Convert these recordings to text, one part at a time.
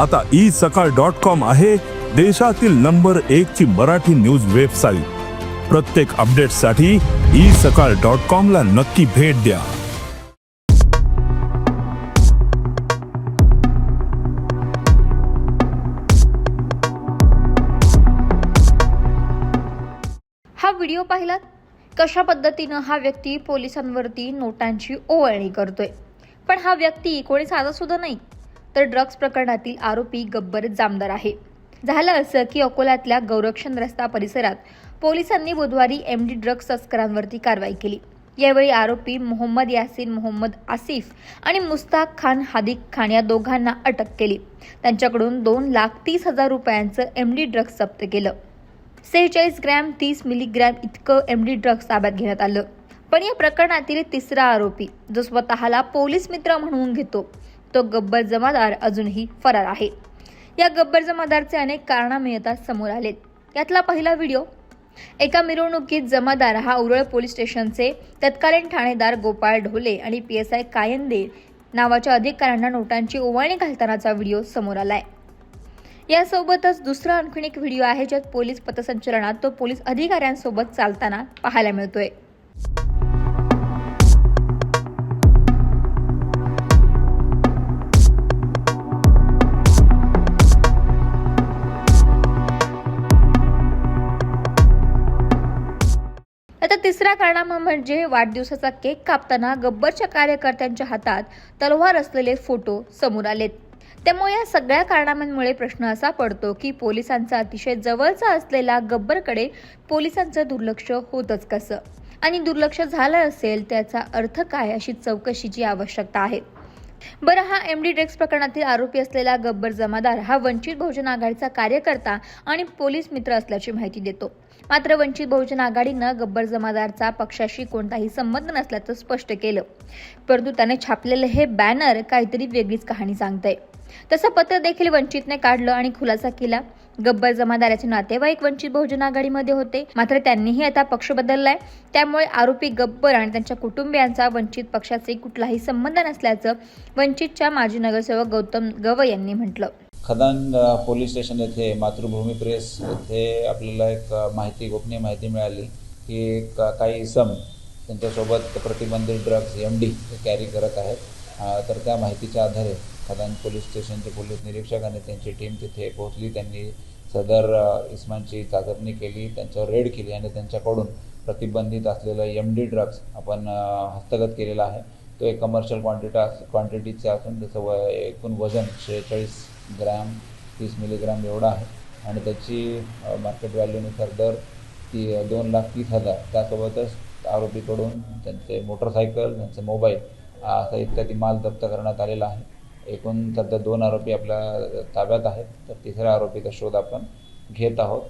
आता ई सकाळ dot com आहे देशातील नंबर एक ची मराठी न्यूज वेबसाईट. प्रत्येक अपडेटसाठी ई सकाळ डॉट कॉम ला नक्की भेट द्या. हा व्हिडिओ पाहिलात? कशा पद्धतीनं हा व्यक्ती पोलिसांवरती नोटांची ओवाळणी करतोय? पण हा व्यक्ती कोणी साधा सुद्धा नाही. तर ड्रग्ज प्रकरणातील आरोपी गब्बर जामदार आहे. झालं असं की अकोल्यातल्या गौरक्षण रस्ता परिसरात पोलिसांनी बुधवारी एम डी ड्रग्ज तस्करांवरती कारवाई केली. यावेळी आरोपी मोहम्मद यासीन मोहम्मद आसिफ आणि मुस्ताक खान हादिक खान या दोघांना अटक केली. त्यांच्याकडून दोन लाख तीस हजार रुपयांचं एम डी ड्रग्ज जप्त केलं. सेहेचाळीस ग्रॅम तीस मिलीग्रॅम इतकं एम डी ड्रग्ज ताब्यात घेण्यात आलं. पण या प्रकरणातील तिसरा आरोपी जो स्वतःला पोलीस मित्र म्हणून घेतो तो गब्बर जमादार अजूनही फरार आहे. या गब्बर जमादारचे अनेक कारणामे आता समोर आलेत. यातला पहिला व्हिडिओ एका मिरवणुकीत जमादार हा उरळ पोलीस स्टेशनचे तत्कालीन ठाणेदार गोपाळ ढोले आणि पी एस आय कायंदे नावाच्या अधिकाऱ्यांना नोटांची ओवाळणी घालतानाचा व्हिडिओ समोर आलाय. यासोबतच दुसरा आणखीन एक व्हिडिओ आहे ज्यात पोलीस पथसंचलनात तो पोलीस अधिकाऱ्यांसोबत चालताना पाहायला मिळतोय. तिसऱ्या तिसरा म्हणजे वाढदिवसाचा केक कापताना गब्बरच्या कार्यकर्त्यांच्या हातात तलवार असलेले फोटो समोर आलेत. त्यामुळे या सगळ्या कारणांमुळे प्रश्न असा पडतो की पोलिसांचा अतिशय जवळचा असलेला गब्बरकडे पोलिसांचं दुर्लक्ष होतच कसं? आणि दुर्लक्ष झालं असेल त्याचा अर्थ काय? अशी चौकशीची आवश्यकता आहे. बरं हा एम डी ड्रग्स प्रकरणातील आरोपी असलेला गब्बर जमादार हा वंचित बहुजन आघाडीचा कार्यकर्ता आणि पोलीस मित्र असल्याची माहिती देतो. मात्र वंचित बहुजन आघाडीनं गब्बर जमादारचा पक्षाशी कोणताही संबंध नसल्याचं स्पष्ट केलं. परंतु त्याने छापलेलं हे बॅनर काहीतरी वेगळीच कहाणी सांगतंय. तसं पत्र देखील वंचितने काढलं आणि खुलासा केला. गब्बर जमादाराचे नातेवाईक वंचित बहुजन आघाडीमध्ये होते. मात्र त्यांनीही आता पक्ष बदललाय. त्यामुळे आरोपी गब्बर आणि त्यांच्या कुटुंबियांचा वंचित पक्षाचे कुठलाही संबंध नसल्याचं वंचितच्या माजी नगरसेवक गौतम गव यांनी म्हटलं. खदान पोलीस स्टेशन येथे मातृभूमी प्रेस येथे आपल्याला एक माहिती गोपनीय माहिती मिळाली की काही सम त्यांच्यासोबत प्रतिबंधित ड्रग्ज एम डी कॅरी करत आहेत. तर त्या माहितीच्या आधारे खदान पोलीस स्टेशनचे पोलीस निरीक्षक आणि त्यांची टीम तिथे पोहोचली. त्यांनी सदर इस्मानची चाचपणी केली त्यांच्यावर रेड केली आणि त्यांच्याकडून प्रतिबंधित असलेलं एम डी ड्रग्ज आपण हस्तगत केलेला आहे. तो एक कमर्शियल क्वांटिटा क्वांटिटीचे असून त्याचं व एकूण वजन शेहेचाळीस ग्रॅम तीस मिलीग्रॅम एवढं आहे. आणि त्याची मार्केट व्हॅल्यूनुसार दर ती दोन लाख तीस हजार. त्यासोबतच आरोपीकडून त्यांचे मोटरसायकल त्यांचे मोबाईल असा इत्यादी माल जप्त करण्यात आलेला आहे. एकूण सध्या दोन आरोपी आपल्या ताब्यात आहेत तर तिसऱ्या आरोपीचा शोध आपण घेत आहोत.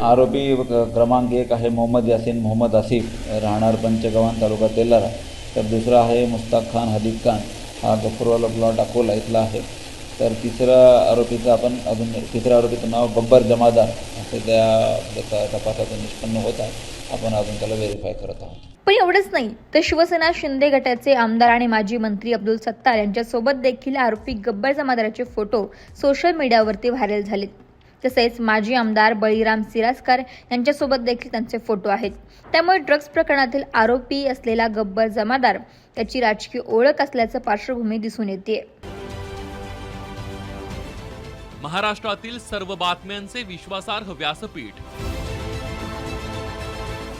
आरोपी क- क्रमांक एक आहे मोहम्मद यासीन मोहम्मद आसिफ राहणार पंचगव्हाण तालुका तेलारा. तर दुसरा आहे मुस्ताक खान हदीक खान. हा गफुरवाला प्लॉट अकोला इथला आहे. तर तिसरा आरोपीचं आपण अजून तिसऱ्या आरोपीचं नाव गब्बर जमादार असं त्या त्याचा तपासातून निष्पन्न होत आहे. आपण अजून त्याला व्हेरीफाय करत आहोत. पण एवढंच नाही. तर शिवसेना शिंदे गटाचे आमदार आणि माजी मंत्री अब्दुल सत्तार यांच्यासोबत देखील आरोपी गब्बर जमादाराचे फोटो सोशल मीडियावरती व्हायरल झालेत. तसेच माजी आमदार बळीराम सिरासकर यांच्यासोबत देखील त्यांचे फोटो आहेत. त्यामुळे ड्रग्ज प्रकरणातील आरोपी असलेला गब्बर जमादार त्याची राजकीय ओळख असल्याचं पार्श्वभूमी दिसून येते. महाराष्ट्रातील सर्व बातम्यांचे विश्वासार्ह व्यासपीठ